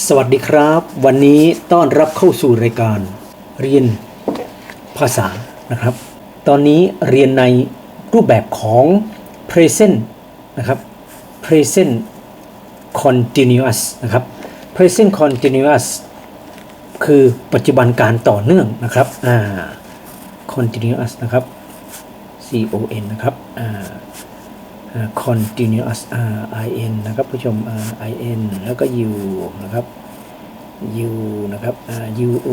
สวัสดีครับ วันนี้ต้อนรับเข้าสู่รายการ เรียนภาษานะครับ ตอนนี้เรียนในรูปแบบของ present นะครับ present continuous นะครับ present continuous คือปัจจุบันการต่อเนื่องนะครับอ่า continuous นะครับ C O N นะครับอ่า continuous อ่า in นะครับผู้ชมอ่า in แล้วก็ u นะครับ u นะครับอ่า uo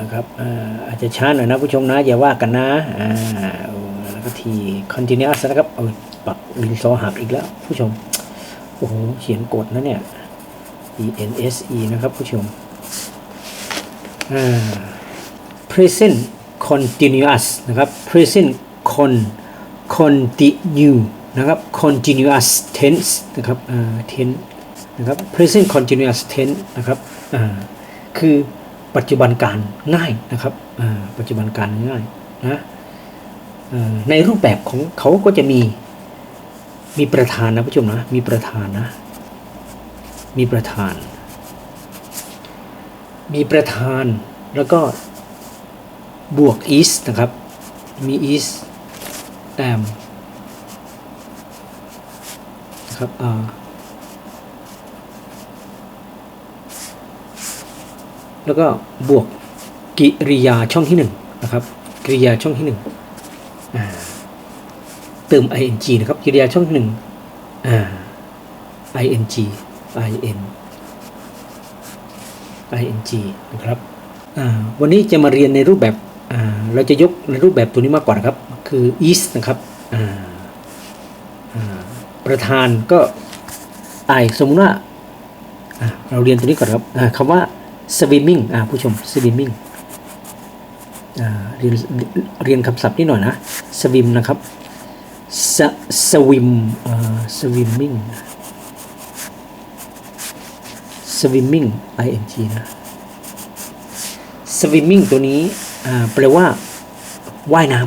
นะครับอาอาจจะช้าหน่อยนะผู้ชมนะ อย่าว่ากันนะอ่าแล้วก็ t continuous นะครับเอาปักลินซอหักอีกแล้ว ผู้ชม โอ้โห เขียนกดนะเนี่ย e n s e นะครับผู้ชม present continuous นะครับ present con continue นะครับ continuous tense นะครับ tense นะครับ present continuous tense นะครับคือปัจจุบันการง่ายนะครับปัจจุบันการง่ายนะในรูปแบบของเขาก็จะมีมีประธานนะผู้ชมนะ มีประธานนะ มีประธาน มีประธานแล้วก็บวก is นะครับ มี is am ะ ครับแล้วก็บวกกิริยาช่องที่หนึ่งนะครับกิริยาช่องที่หนึ่งเติม ing นะครับกิริยาช่องที่หนึ่ง ing in ing นะครับวันนี้จะมาเรียนในรูปแบบเราจะยกในรูปแบบตัวนี้มากกว่านะครับ คือ is นะครับอ่า ประธานก็ I สมมุติว่าเราเรียนตัวนี้ก่อนครับอ่าคำว่า swimming ผู้ชม swimming เรียนเรียนคำศัพท์นิดหน่อยนะ swim นะครับ swim swimming swimming ing นะ swimming ตัวนี้แปลว่าว่ายน้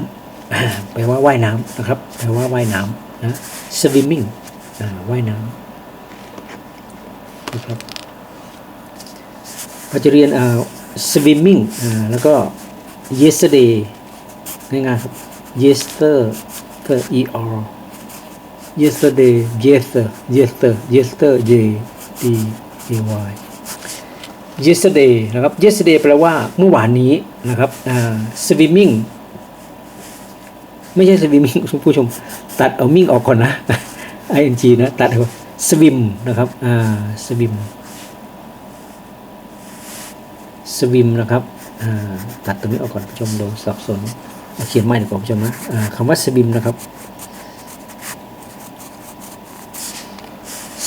ำแปลว่าว่ายน้ำนะครับ แปลว่าว่ายน้ำ นะ swimming ว่ายน้ำนะครับเราจะเรียนอ่า swimming อ่าแล้วก็ yesterday ง่ายๆครับ yester er yesterday yester yester yesterday d a y yesterday นะครับ yesterday แปลว่าเมื่อวานนี้นะครับอ่า swimming ไม่ใช่ swimming คุณผู้ชม ตัดเอา ming ออกก่อนนะ ing นะตัดเอา swim นะครับอ่า swim swim นะครับอ่าตัดตรงนี้ออกก่อนผู้ชมดี๋ยวสับสนเขียนใหม่ดีกว่าผู้ชมนะอ่าคำว่า swim นะครับ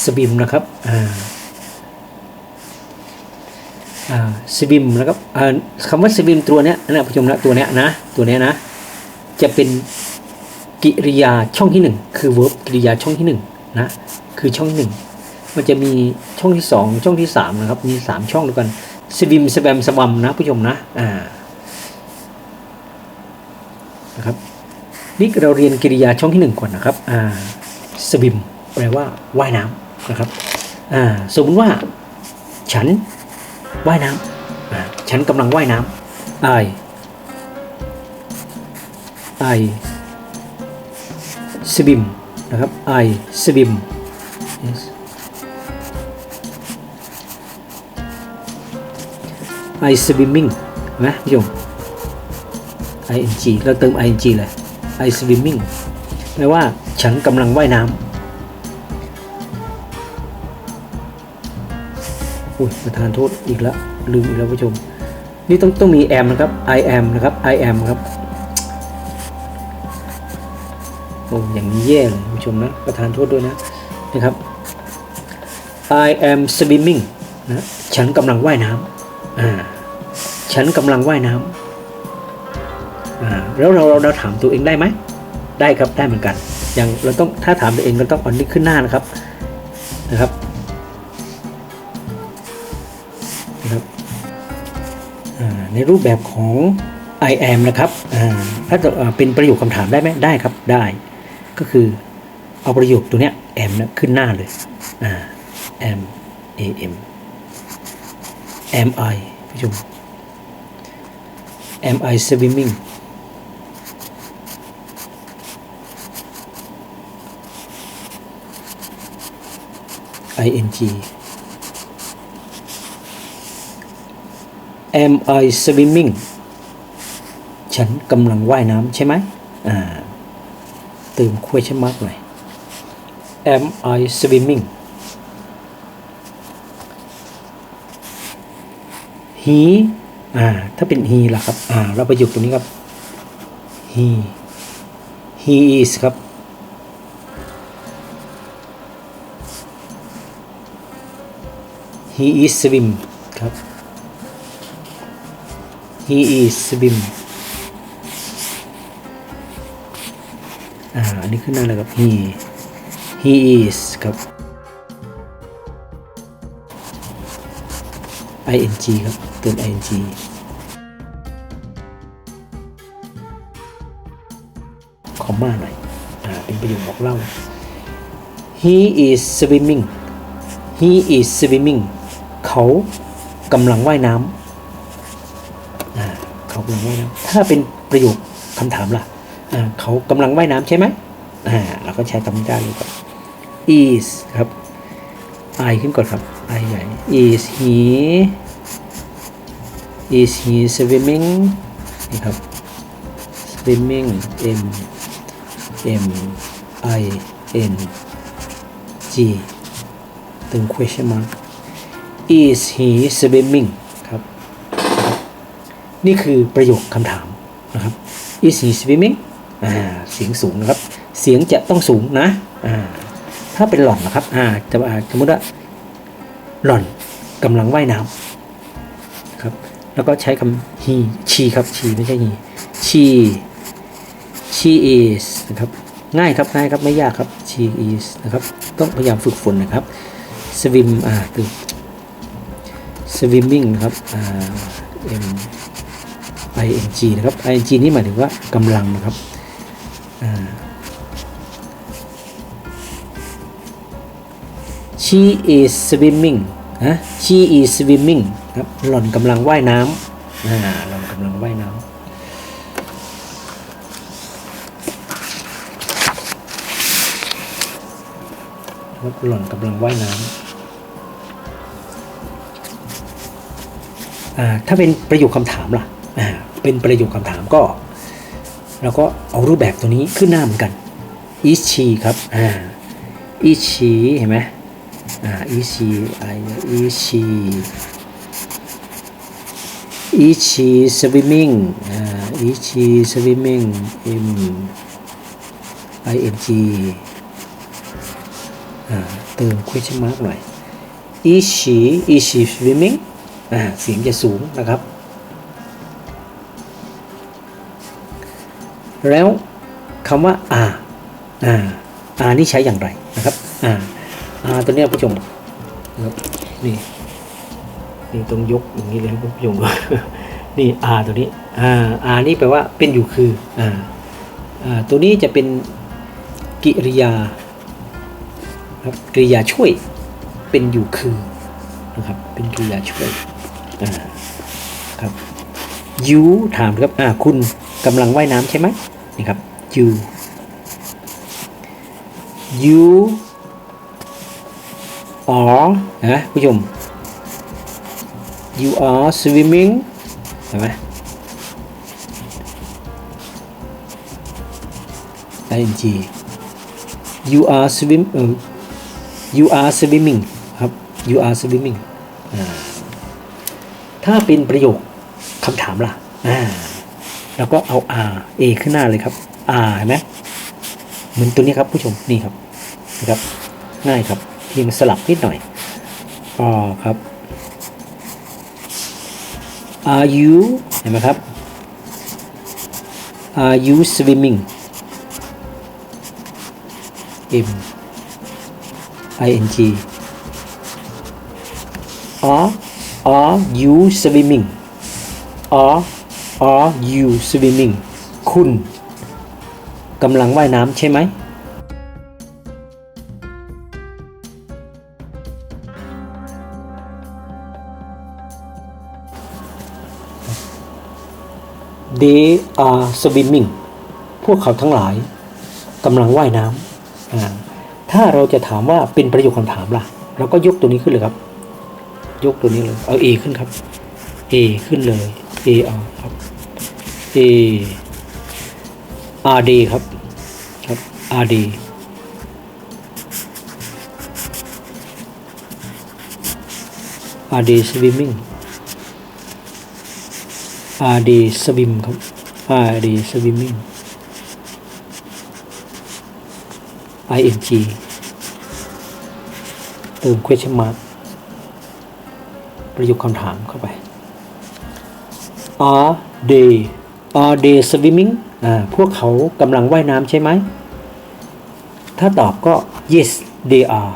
swim นะครับอ่าสวิมนะครับคำว่าสวิมตัวเนี้ยนะผู้ชมนะตัวเนี้ยนะตัวเนี้ยนะ จะเป็นกิริยาช่องที่หนึ่งคือ verb กิริยาช่องที่หนึ่งนะคือช่องที่หนึ่งมันจะมีช่องที่สองช่องที่สามนะครับ มีสามช่องด้วยกันสวิมสแบมสวัมนะผู้ชมนะอ่านะครับนี่เราเรียนกิริยาช่องที่หนึ่งก่อนนะครับอ่าสวิมแปลว่าว่ายน้ำนะครับอ่าสมมติว่า ฉันว่ายน้ำอ่าฉันกำลังว่ายน้ำ I I swim นะครับ I swim yes I swimming นะพี่ชม ing เราเติม ing เลย I swimming แปลว่าฉันกำลังว่ายน้ำอุ้ยประธานโทษอีกแล้วลืมอีกแล้วผู้ชม นี่ต้องต้องมี am นะครับ I am นะครับ I am ครับ อ้อย่างนี้แย่เลยผู้ชมนะประธานโทษด้วยนะนะครับ I am swimming นะฉันกำลังว่ายน้ำอ่าฉันกำลังว่ายน้ำอ่าแล้วเราเราเราถามตัวเองได้ไหมได้ครับได้เหมือนกัน อย่างเราต้องถ้าถามตัวเองเราต้องเอานี้ขึ้นหน้านะครับนะครับนะครับในรูปแบบของ I am นะครับอ่าถ้าจะอ่าเป็นประโยคคำถามได้ไหมได้ครับได้ ก็คือเอาประโยคตัวเนี้ย am นะขึ้นหน้าเลยอ่า am am am I ผู้ชม am I swimming ing am I swimming ฉันกำลังว่ายน้ำใช่ไหมอ่า เติม question mark หน่อย am I swimming he อ่า ถ้าเป็น he ล่ะครับ อ่า เราประโยคตรงนี้ครับ he he is ครับ he is swim ครับ he is swim นนี้ขึ้นหน้าเลยครับ he he is ครับ ing ครับเติม ing คอมมาหน่อย อ่า เป็นประโยคบอกเล่า he is swimming he is swimming เขากำลังว่ายน้ำ อ่า เขากำลังว่ายน้ำ ถ้าเป็นประโยคคำถามล่ะ อ่า เขากำลังว่ายน้ำใช่ไหม อ่าเราก็ใช้คำกล้าเลยก่อน is ครับ I ขึ้นก่อนครับ I ใหญ่ is he is he swimming นี่ครับ swimming m m i n g ติม question mark is he swimming ครับ นี่คือประโยคคำถามนะครับ is he swimming อ่าเสียงสูงนะครับ เสียงจะต้องสูงนะอ่าถ้าเป็นหล่อนนะครับอ่าจะสมมติว่าหล่อนกำลังว่ายน้ำครับ แล้วก็ใช้คำ he she ครับ she ไม่ใช่ he she she is นะครับง่ายครับง่ายครับไม่ยากครับ she is นะครับต้องพยายามฝึกฝนนะครับ swim อ่าตึก swimming นะครับอ่า m i n g นะครับ i n g นี่หมายถึงว่ากำลังนะครับอ่า she is swimming นะ she is swimming ครับ หล่อนกำลังว่ายน้ำอ่าหล่อนกำลังว่ายน้ำครับหล่อนกำลังว่ายน้ำอ่าถ้าเป็นประโยคคำถามล่ะอ่าเป็นประโยคคำถามก็เราก็เอารูปแบบตัวนี้ขึ้นหน้าเหมือนกัน is she ครับอ่า is she เห็นไหม อ่าอิชิอะไรเนี่ยอิชิอิชิสวิมิงอ่าอิชิสวิมมิ่งเอ็มอเอ็มจีอ่าเติม question mark หน่อยอิชิอิชิสวิมมิ่งอ่าเสียงจะสูงนะครับ แล้วคำว่าอ่าอ่าอ่านี่ใช้อย่างไรนะครับอ่า อ่าตัวนี้ผู้ชมนะครับนี่นี่ต้องยกอย่างนี้เลยครับผู้ชมนี่อ่าตัวนี้อ่าอ่านี่แปลว่าเป็นอยู่คืออ่าอ่าตัวนี้จะเป็นกิริยาครับกริยาช่วยเป็นอยู่คือนะครับเป็นกริยาช่วยอ่าครับ you ถามครับอ่าคุณกำลังว่ายน้ำใช่ไหมนี่ครับ you you are นะผู้ชม you are swimming เห็นไหมไอ ing you are swim เออ you are swimming ครับ you are swimming ถ้าเป็นประโยคคำถามล่ะอ่าแล้วก็เอา r a ขึ้นหน้าเลยครับ r เห็นไหมเหมือนตัวนี้ครับผู้ชมนี่ครับนะครับง่ายครับ ยงสลับนิดหน่อยอ๋อครับ are you เห็นไหมครับ are you swimming m ing are are you swimming are are you swimming คุณกำลังว่ายน้ำใช่ไหม they are swimming พวกเขาทั้งหลายกำลังว่ายน้ำถ้าเราจะถามว่าเป็นประโยคคำถามล่ะเราก็ยกตัวนี้ขึ้นเลยครับ ยกตัวนี้เลย เอา A ขึ้นครับ A ขึ้นเลย A เอาครับ A R D ครับครับ R D R D swimming RD swim ครับ R D swimming I N G เติม question mark ประโยคคำถามเข้าไป Are they Are they swimming อ่าพวกเขากำลังว่ายน้ำใช่ไหม ถ้าตอบก็ yes they are